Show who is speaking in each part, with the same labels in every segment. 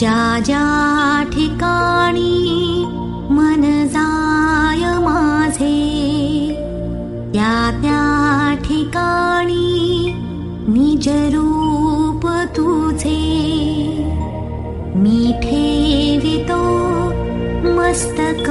Speaker 1: ज्या ज्या ठिकाणी मन जाय माझे रूप तुझे। मी ठेवितो मस्तक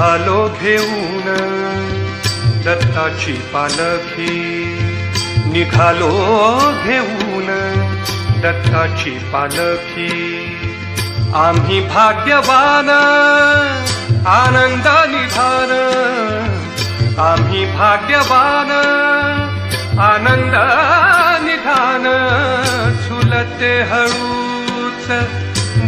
Speaker 2: झालो घेऊन. दत्ताची पालखी निघालो घेऊन. दत्ताची पालखी आम्ही भाग्यवान. आनंदा निधान आम्ही भाग्यवान. आनंदा निधान झुलते हळू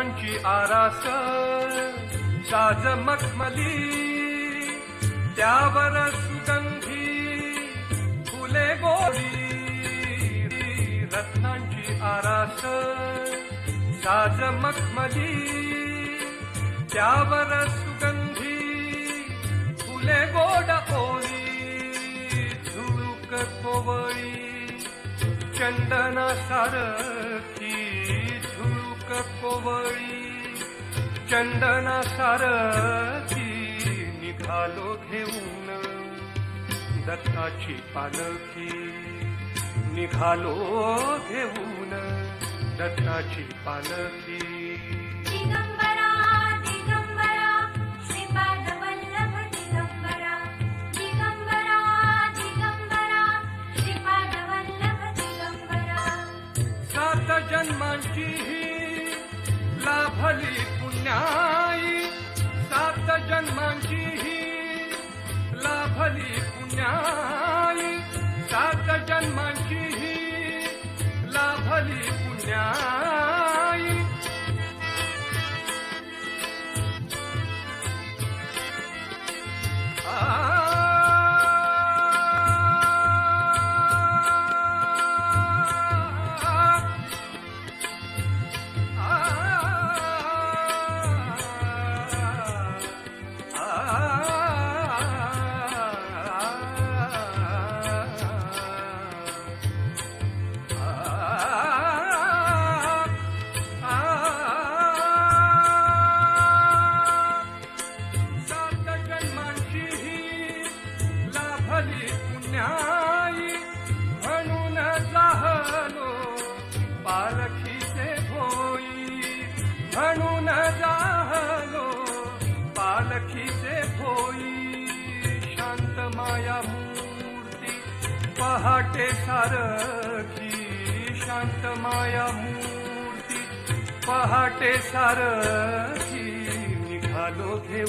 Speaker 2: फुलांची आरास साज मखमली त्यावर सुगंधी फुले गोडी रत्नांची आरास साज मखमली त्यावर सुगंधी फुले गोड ओळी झुळूक कोवळी चंदना सारखी कोवळी चंदना सारखी निघालो घेऊन. दत्ताची पालखी निघालो घेऊन. दत्ताची पालखी
Speaker 3: दिगंबरा
Speaker 2: लाभली पुण्याई. सात जन्मांची ही लाभली पुण्याई. न्यायी म्हणून जाहलो पालखीचे भोई म्हणून जाहलो पालखीचे भोई. शांत माया मूर्ती पहाटे सारखी शांत माया मूर्ती पहाटे सारखी निघालो घेऊ